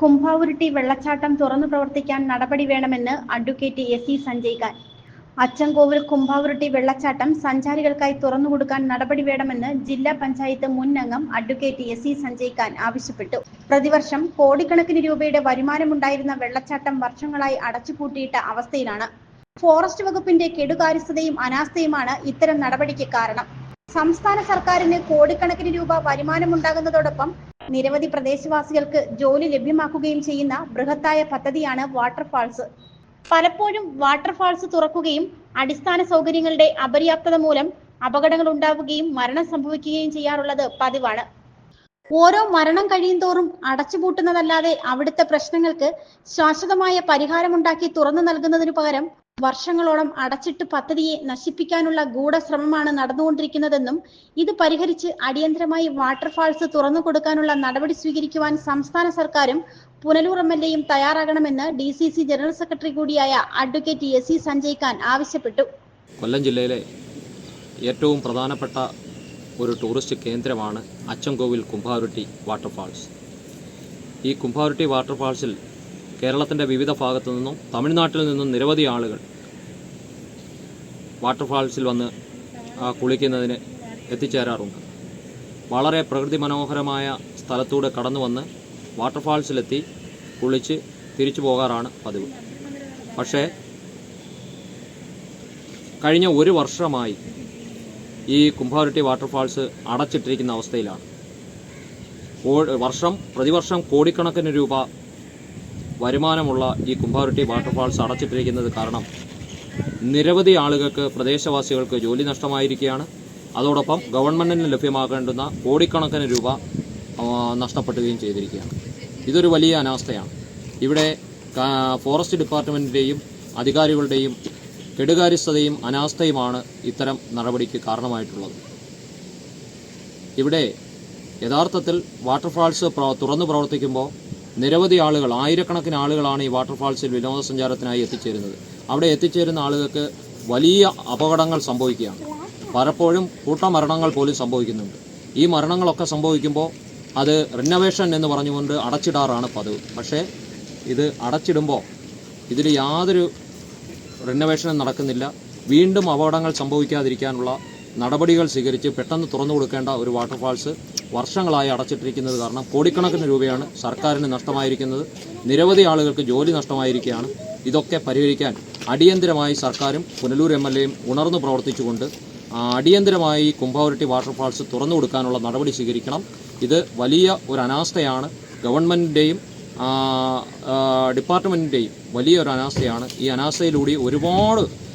കുംഭാവുരുട്ടി വെള്ളച്ചാട്ടം തുറന്നു പ്രവർത്തിക്കാൻ നടപടി വേണമെന്ന് advocate S E Sanjay Khan Achankovil Kumbhavurutty വെള്ളച്ചാട്ടം സഞ്ചാരികൾക്കായി തുറന്നു കൊടുക്കാൻ നടപടി വേണമെന്ന് ജില്ലാ പഞ്ചായത്ത് മുൻ അംഗം advocate S E Sanjay Khan ആവശ്യപ്പെട്ടു. പ്രതിവർഷം കോടിക്കണക്കിന് രൂപയുടെ വരുമാനമുണ്ടായിരുന്ന വെള്ളച്ചാട്ടം വർഷങ്ങളായി അടച്ചുപൂട്ടിയിട്ട അവസ്ഥയിലാണ്. ഫോറസ്റ്റ് വകുപ്പിന്റെ കെടുകാര്യസ്ഥതയും അനാസ്ഥയുമാണ് ഇത്തരം നടപടിക്ക് കാരണം. സംസ്ഥാന സർക്കാരിന് കോടിക്കണക്കിന് രൂപ വരുമാനമുണ്ടാകുന്നതോടൊപ്പം നിരവധി പ്രദേശവാസികൾക്ക് ജോലി ലഭ്യമാക്കുകയും ചെയ്യുന്ന ബൃഹത്തായ പദ്ധതിയാണ് വാട്ടർഫാൾസ്. പലപ്പോഴും വാട്ടർഫാൾസ് തുറക്കുകയും അടിസ്ഥാന സൗകര്യങ്ങളുടെ അപര്യാപ്തത മൂലം അപകടങ്ങൾ ഉണ്ടാവുകയും മരണം സംഭവിക്കുകയും ചെയ്യാറുള്ളത് പതിവാണ്. ഓരോ മരണം കഴിയും തോറും അടച്ചുപൂട്ടുന്നതല്ലാതെ അവിടുത്തെ പ്രശ്നങ്ങൾക്ക് ശാശ്വതമായ പരിഹാരമുണ്ടാക്കി തുറന്നു നൽകുന്നതിനു പകരം വർഷങ്ങളോളം അടച്ചിട്ട് പദ്ധതിയെ നശിപ്പിക്കാനുള്ള ഗൂഢശ്രമമാണ് നടന്നുകൊണ്ടിരിക്കുന്നതെന്നും ഇത് പരിഹരിച്ച് അടിയന്തരമായി വാട്ടർഫാൾസ് തുറന്നു കൊടുക്കാനുള്ള നടപടി സ്വീകരിക്കുവാൻ സംസ്ഥാന സർക്കാരും പുനലൂർ എം എൽ എയും തയ്യാറാകണമെന്ന് D C C general secretary കൂടിയായ advocate S C Sanjay Khan ആവശ്യപ്പെട്ടു. കൊല്ലം ജില്ലയിലെ ഏറ്റവും പ്രധാനപ്പെട്ട ഒരു ടൂറിസ്റ്റ് കേന്ദ്രമാണ് അച്ചൻകോവിൽ കുംഭാരുട്ടി വാട്ടർഫാൾസ്. ഈ കുംഭാരുട്ടി വാട്ടർഫാൾസിൽ കേരളത്തിന്റെ വിവിധ ഭാഗത്തു നിന്നും തമിഴ്നാട്ടിൽ നിന്നും നിരവധി ആളുകൾ വാട്ടർഫാൾസിൽ വന്ന് കുളിക്കുന്നതിന് എത്തിച്ചേരാറുണ്ട്. വളരെ പ്രകൃതി മനോഹരമായ സ്ഥലത്തൂടെ കടന്നു വന്ന് വാട്ടർഫാൾസിലെത്തി കുളിച്ച് തിരിച്ചു പോകാറാണ് പതിവ്. പക്ഷേ കഴിഞ്ഞ ഒരു വർഷമായി ഈ കുംഭാരുട്ടി വാട്ടർഫാൾസ് അടച്ചിട്ടിരിക്കുന്ന അവസ്ഥയിലാണ്. വർഷം പ്രതിവർഷം കോടിക്കണക്കിന് രൂപ വരുമാനമുള്ള ഈ കുംഭാരുട്ടി വാട്ടർഫാൾസ് അടച്ചിട്ടിരിക്കുന്നത് കാരണം നിരവധി ആളുകൾക്ക് പ്രദേശവാസികൾക്ക് ജോലി നഷ്ടമായിരിക്കുകയാണ്. അതോടൊപ്പം ഗവൺമെന്റിന് ലഭ്യമാകേണ്ടുന്ന കോടിക്കണക്കിന് രൂപ നഷ്ടപ്പെടുകയും ചെയ്തിരിക്കുകയാണ്. ഇതൊരു വലിയ അനാസ്ഥയാണ്. ഇവിടെ ഫോറസ്റ്റ് ഡിപ്പാർട്ട്മെന്റിന്റെയും അധികാരികളുടെയും കെടുകാര്യസ്ഥതയും അനാസ്ഥയുമാണ് ഇത്തരം നടപടിക്ക് കാരണമായിട്ടുള്ളത്. ഇവിടെ യഥാർത്ഥത്തിൽ വാട്ടർഫാൾസ് തുറന്നു പ്രവർത്തിക്കുമ്പോൾ നിരവധി ആളുകൾ ആയിരക്കണക്കിന് ആളുകളാണ് ഈ വാട്ടർഫാൾസിൽ വിനോദസഞ്ചാരത്തിനായി എത്തിച്ചേരുന്നത്. അവിടെ എത്തിച്ചേരുന്ന ആളുകൾക്ക് വലിയ അപകടങ്ങൾ സംഭവിക്കുകയാണ്. പലപ്പോഴും കൂട്ടമരണങ്ങൾ പോലും സംഭവിക്കുന്നുണ്ട്. ഈ മരണങ്ങളൊക്കെ സംഭവിക്കുമ്പോൾ അത് റിനവേഷൻ എന്ന് പറഞ്ഞുകൊണ്ട് അടച്ചിടാറാണ് പതിവ്. പക്ഷേ ഇത് അടച്ചിടുമ്പോൾ ഇതിൽ യാതൊരു റിനവേഷനും നടക്കുന്നില്ല. വീണ്ടും അപകടങ്ങൾ സംഭവിക്കാതിരിക്കാനുള്ള നടപടികൾ സ്വീകരിച്ച് പെട്ടെന്ന് തുറന്നു കൊടുക്കേണ്ട ഒരു വാട്ടർഫാൾസ് വർഷങ്ങളായി അടച്ചിട്ടിരിക്കുന്നത് കാരണം കോടിക്കണക്കിന് രൂപയാണ് സർക്കാരിന് നഷ്ടമായിരിക്കുന്നത്. നിരവധി ആളുകൾക്ക് ജോലി നഷ്ടമായിരിക്കുകയാണ്. ഇതൊക്കെ പരിഹരിക്കാൻ അടിയന്തരമായി സർക്കാരും പുനലൂർ എം എൽ എയും ഉണർന്നു പ്രവർത്തിച്ചുകൊണ്ട് അടിയന്തിരമായി ഈ വാട്ടർഫാൾസ് തുറന്നു കൊടുക്കാനുള്ള നടപടി സ്വീകരിക്കണം. ഇത് വലിയ ഒരു അനാസ്ഥയാണ്. ഗവൺമെന്റിന്റെയും ഡിപ്പാർട്ട്മെന്റിന്റെയും വലിയൊരു അനാസ്ഥയാണ്. ഈ അനാസ്ഥയിലൂടെ ഒരുപാട്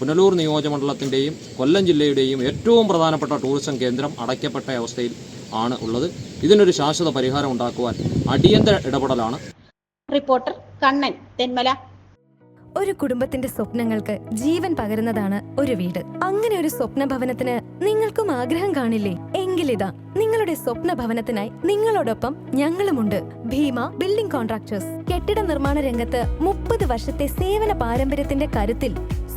പുനലൂർ നിയോജകമണ്ഡലത്തിന്റെയും കൊല്ലം ജില്ലയുടെയും ഏറ്റവും പ്രധാനപ്പെട്ട ടൂറിസം കേന്ദ്രം അടയ്ക്കപ്പെട്ട അവസ്ഥയിൽ ആണ് ഉള്ളത്. ഇതിനൊരു ശാശ്വത പരിഹാരം ഉണ്ടാക്കുവാൻ അടിയന്തര ഇടപെടലാണ്. റിപ്പോർട്ടർ കണ്ണൻ തെന്മല. ഒരു കുടുംബത്തിന്റെ സ്വപ്നങ്ങൾക്ക് ജീവൻ പകരുന്നതാണ് ഒരു വീട്. അങ്ങനെ ഒരു സ്വപ്ന ഭവനത്തിന് നിങ്ങൾക്കും ആഗ്രഹം കാണില്ലേ? എങ്കിലിതാ നിങ്ങളുടെ സ്വപ്ന ഭവനത്തിനായി നിങ്ങളോടൊപ്പം ഞങ്ങളുമുണ്ട്. Bhima building contractors. കെട്ടിട നിർമ്മാണ രംഗത്ത് മുപ്പത് വർഷത്തെ സേവന പാരമ്പര്യത്തിന്റെ കരുത്തിൽ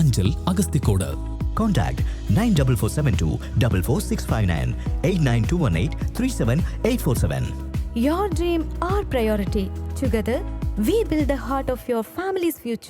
Anchal Agasthikode Contact 94472 44659 89218 37847. Your dream, our priority. Together, we build the heart of your family's future.